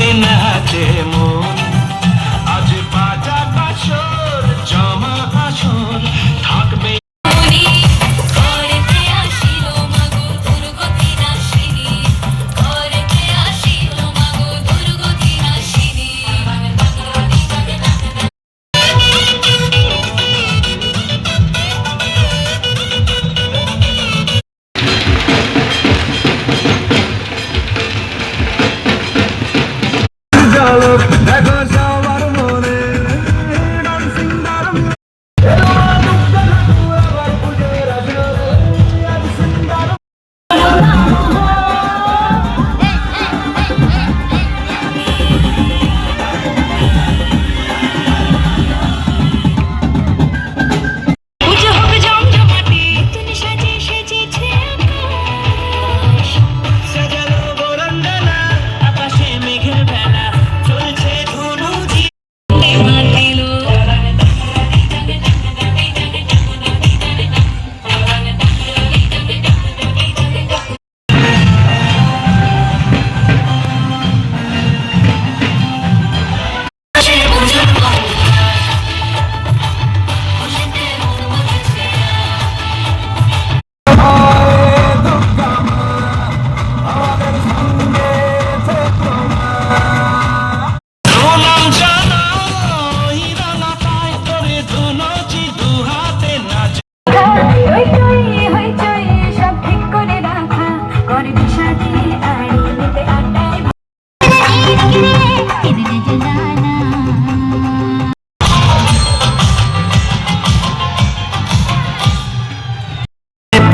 ದಿನ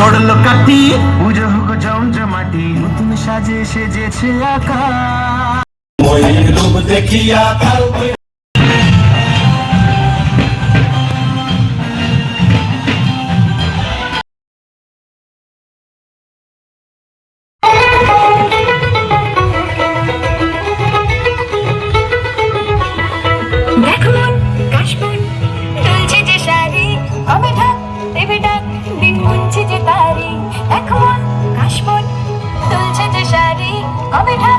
বড় লোকাটি পুজো হোক জমজমাটি নতুন সাজে সেজেছে আকাশ। ময়ূর রূপ দেখিয়া I'll be happy.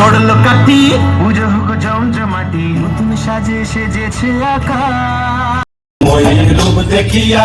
বড় লোকাটি পুজো হোক জমজমাটি নতুন সাজে সেজেছে আকা ময়ূর দেখিয়া